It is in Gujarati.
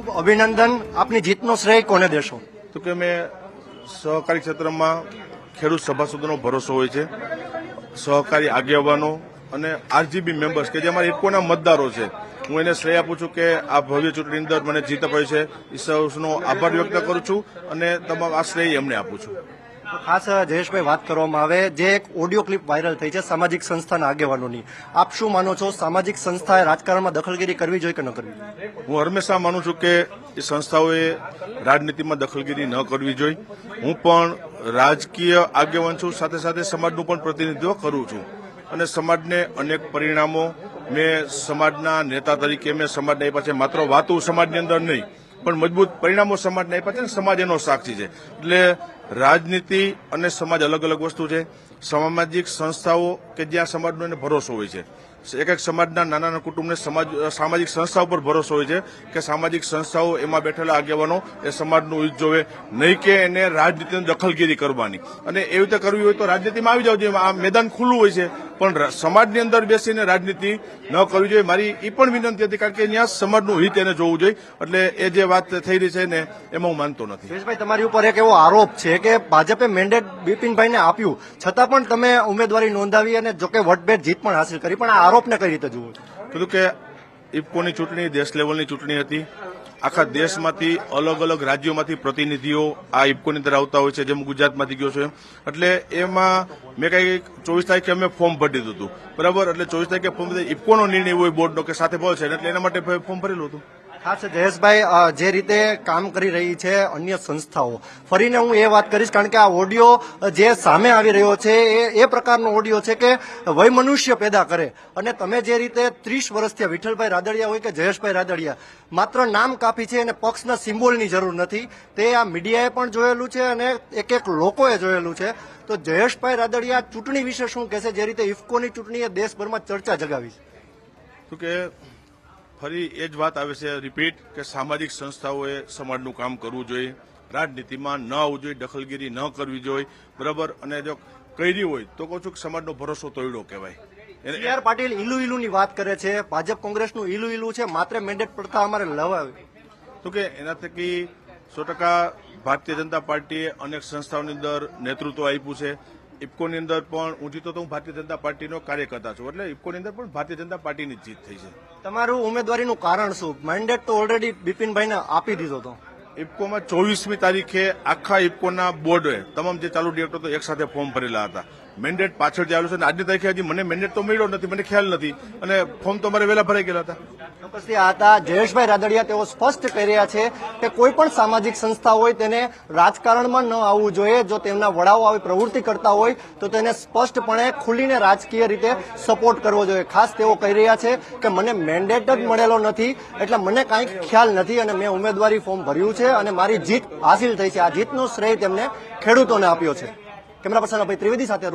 ખૂબ અભિનંદન. આપની જીતનો શ્રેય કોને દેશો? તો કે મેં સહકારી ક્ષેત્રમાં ખેડૂત સભાસદોનો ભરોસો હોય છે, સહકારી આગેવાનો અને આરજીબી મેમ્બર્સ કે જે અમારા ઇફકોના મતદારો છે, હું એને શ્રેય આપું છું કે આ ભવ્ય ચૂંટણી અંદર મને જીત અપાઈ છે. એ આભાર વ્યક્ત કરું છું અને તમામ આ શ્રેય એમને આપું છું. ખાસ જયેશભાઈ વાત કરવામાં આવે, જે એક ઓડિયો ક્લિપ વાયરલ થઈ છે સામાજિક સંસ્થાના આગેવાનોની. આપ શું માનો છો, સામાજિક સંસ્થાએ રાજકારણમાં દખલગીરી કરવી જોઈએ કે ન કરવી હું હંમેશા માનું છું કે એ સંસ્થાઓએ રાજનીતિમાં દખલગીરી ન કરવી જોઈએ. હું પણ રાજકીય આગેવાન છું, સાથે સાથે સમાજનું પણ પ્રતિનિધિત્વ કરું છું. અને સમાજને અનેક પરિણામો મેં સમાજના નેતા તરીકે, મેં સમાજને આપ્યા છે. માત્ર વાતો સમાજની અંદર નહીં, પણ મજબૂત પરિણામો સમાજને આપ્યા છે સમાજ એનો સાક્ષી છે. એટલે રાજનીતિ અને સમાજ અલગ અલગ વસ્તુ છે. સામાજિક સંસ્થાઓ કે જ્યાં સમાજનો એને ભરોસો હોય છે. એક એક સમાજના નાના નાના કુટુંબને સમાજ, સામાજિક સંસ્થાઓ પર ભરોસો હોય છે કે સામાજિક સંસ્થાઓ એમાં બેઠેલા આગેવાનો એ સમાજનું હિત જોવે. નહીં કે એને રાજનીતિની દખલગીરી કરવાની. અને એવી રીતે કરવી હોય તો રાજનીતિમાં આવી જવું જોઈએ આ મેદાન ખુલ્લું હોય છે. પણ સમાજની અંદર બેસીને રાજનીતિ ન કરવી જોઈએ. મારી એ પણ વિનંતી હતી કારણ કે ત્યાં સમાજનું હિત એને જોવું જોઈએ. એટલે એ જે વાત થઈ રહી છે ને એમાં હું માનતો નથી. સુરેશભાઈ તમારી ઉપર એક એવો આરોપ છે કે ભાજપે મેન્ડેટ બિપિનભાઈને આપ્યું. છતાં પણ તમે ઉમેદવારી નોંધાવી અને જોકે વટભેટ જીત પણ હાંસિલ કરી. પણ આ આરોપને કઈ રીતે જુઓ છો? કીધું કે ઇફકોની ચૂંટણી દેશ લેવલની ચૂંટણી હતી. આખા દેશમાંથી અલગ અલગ રાજ્યોમાંથી પ્રતિનિધિઓ આ ઇફકોની અંદર આવતા હોય છે, જેમ ગુજરાતમાંથી ગયો છે એટલે એમાં મેં કઈ ચોવીસ તારીખે અમે ફોર્મ ભરી દીધું હતું. બરાબર? એટલે ચોવીસ તારીખે ફોર્મ ભરી- ઇફકોનો નિર્ણય હોય બોર્ડનો કે સાથે બોલ છે, એટલે એના માટે ફોર્મ ભરેલું હતું. ખાસ જયેશભાઈ જે રીતે કામ કરી રહી છે અન્ય સંસ્થાઓ. ફરીને હું એ વાત કરીશ, કારણ કે આ ઓડિયો જે સામે આવી રહ્યો છે, એ એ પ્રકારનો ઓડિયો છે કે વય મનુષ્ય પેદા કરે. અને તમે જે રીતે ત્રીસ વર્ષથી વિઠ્ઠલભાઈ રાદડિયા હોય કે જયેશભાઈ રાદડિયા, માત્ર નામ કાપી છે અને પક્ષના સિમ્બોલની જરૂર નથી, તે આ મીડિયાએ પણ જોયેલું છે અને એક એક લોકોએ જોયેલું છે. તો જયેશભાઈ રાદડિયા ચૂંટણી વિશે શું કહેશે? જે રીતે ઇફકોની ચૂંટણીએ દેશભરમાં ચર્ચા જગાવી છે. કે ફરી એ જ વાત આવે છે રિપીટ કે સામાજિક સંસ્થાઓએ સમાજનું કામ કરવું જોઈએ રાજનીતિમાં ન આવવું જોઈએ દખલગીરી ન કરવી જોઈએ બરાબર? અને જો કરી હોય તો કહું છું કે સમાજનો ભરોસો તોડ્યો કહેવાય. સી આર પાટીલ ઈલુ ઈલુની વાત કરે છે ભાજપ કોંગ્રેસનું ઈલુ ઈલુ છે માત્ર મેન્ડેટ પડતા અમારે લવાવે. તો કે એના થકી સો ટકા ભારતીય જનતા પાર્ટીએ અનેક સંસ્થાઓની અંદર નેતૃત્વ આપ્યું છે ઇફકોની અંદર પણ હું જીતો તો હું ભારતીય જનતા પાર્ટીનો કાર્યકર્તા છું. એટલે ઇફકોની અંદર પણ ભારતીય જનતા પાર્ટીની જીત થઈ છે. તમારું ઉમેદવારીનું કારણ શું? મેન્ડેટ તો ઓલરેડી બિપિનભાઈને આપી દીધો હતો ઇફકોમાં ચોવીસમી તારીખે આખા ઇફકોના બોર્ડે તમામ જે ચાલુ ડિરેક્ટર તો એક સાથે ફોર્મ ભરેલા હતા. મેન્ડેટ પાછળથી આવ્યું છે અને આજની તારીખે હજી મને મેન્ડેટ તો મળ્યો નથી, મને ખ્યાલ નથી. અને ફોર્મ તો મારે વહેલા ભરાઈ ગયેલા હતા. ચોક્કસથી આ હતા જયેશભાઈ રાદડિયા, તેઓ સ્પષ્ટ કહી રહ્યા છે કે કોઈ પણ સામાજિક સંસ્થા હોય તેને રાજકારણમાં ન આવવું જોઈએ. જો તેમના વડાઓ આવી પ્રવૃત્તિ કરતા હોય, તો તેને સ્પષ્ટપણે ખુલીને રાજકીય રીતે સપોર્ટ કરવો જોઈએ. ખાસ તેઓ કહી રહ્યા છે કે મને મેન્ડેટ જ મળેલો નથી, એટલે મને કાંઈ ખ્યાલ નથી અને મેં ઉમેદવારી ફોર્મ ભર્યું છે. અને મારી જીત હાસિલ થઈ છે. આ જીતનો શ્રેય તેમને ખેડૂતોને આપ્યો છે. કેમેરા પર્સન અભય ત્રિવેદી સાથે